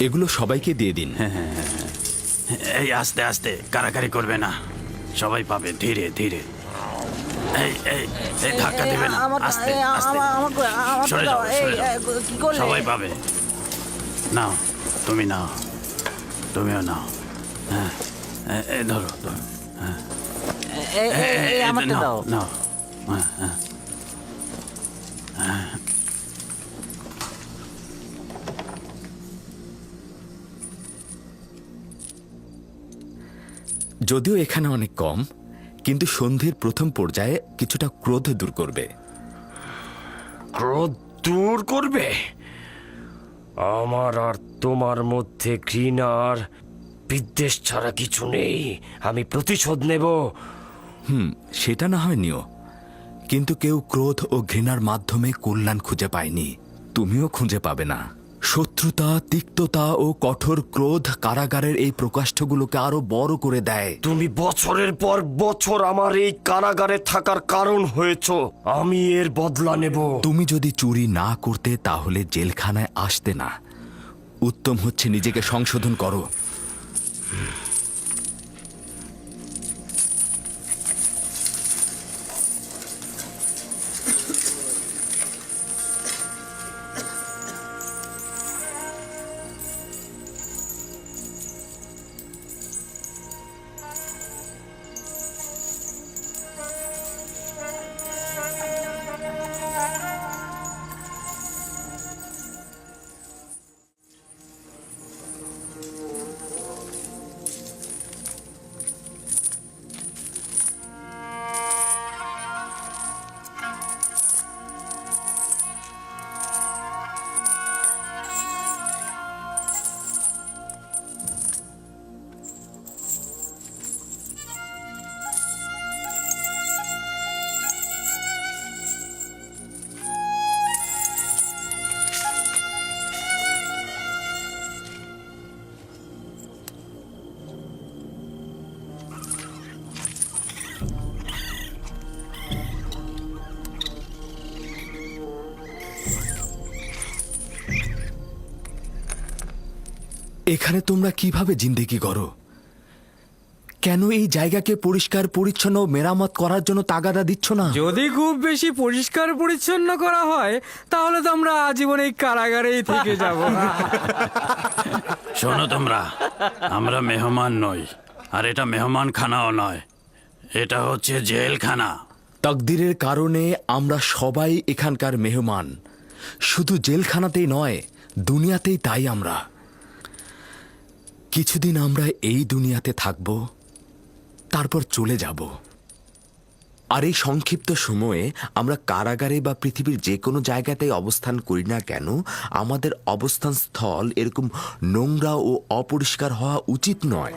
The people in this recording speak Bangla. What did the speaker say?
এগুলো সবাইকে দিয়ে দিন। এই আস্তে আস্তে কারাকারি করবে না। সবাই পাবে ধীরে ধীরে। এই এই এই ধাক্কা দেবে না। আস্তে আস্তে। সরে যাও সরে যাও? সবাই পাবে। নাও তুমি নাও। তুমিও নাও। হ্যাঁ এ- এই ধরো ধরো। এই, এই, এই, এই, আমাকে দাও। নাও। হ্যাঁ, হ্যাঁ। যদিও এখানে অনেক কম কিন্তু সন্ধির প্রথম পর্যায়ে কিছুটা ক্রোধ দূর করবে। ক্রোধ দূর করবে? আমার আর তোমার মধ্যে ঘৃণার বিদ্বেষ ছাড়া কিছু নেই। আমি প্রতিশোধ নেব। হুম সেটা না হয় নিও। কিন্তু কেউ ক্রোধ ও ঘৃণার মাধ্যমে কল্যাণ খুঁজে পায়নি। তুমিও খুঁজে পাবে না। শত্রুতা তিক্ততা ও কঠোর ক্রোধ কারাগারের এই প্রকাষ্ঠগুলোকে আরও বড় করে দেয়। তুমি বছরের পর বছর আমার এই কারাগারে থাকার কারণ হয়েছ আমি এর বদলা নেব। তুমি যদি চুরি না করতে তাহলে জেলখানায় আসতে না। উত্তম হচ্ছে নিজেকে সংশোধন করো। এখানে তোমরা কীভাবে জিন্দেগি করো? কেন এই জায়গাকে পরিষ্কার পরিচ্ছন্ন মেরামত করার জন্য তাগাদা দিচ্ছ না? যদি খুব বেশি পরিষ্কার পরিচ্ছন্ন করা হয় তাহলে তো আমরা আজীবন এই কারাগারেই থেকে যাব। শোনো তোমরা আমরা মেহমান নই আর এটা মেহমান খানাও নয় এটা হচ্ছে জেলখানা। তকদিরের কারণে আমরা সবাই এখানকার মেহমান শুধু জেলখানাতেই নয় দুনিয়াতেই তাই আমরা। কিছুদিন আমরা এই দুনিয়াতে থাকব, তারপর চলে যাব। আর এই সংক্ষিপ্ত সময়ে আমরা কারাগারে বা পৃথিবীর যে কোনো জায়গাতেই অবস্থান করি না কেন, আমাদের অবস্থান স্থল এরকম নোংরা ও অপরিষ্কার হওয়া উচিত নয়।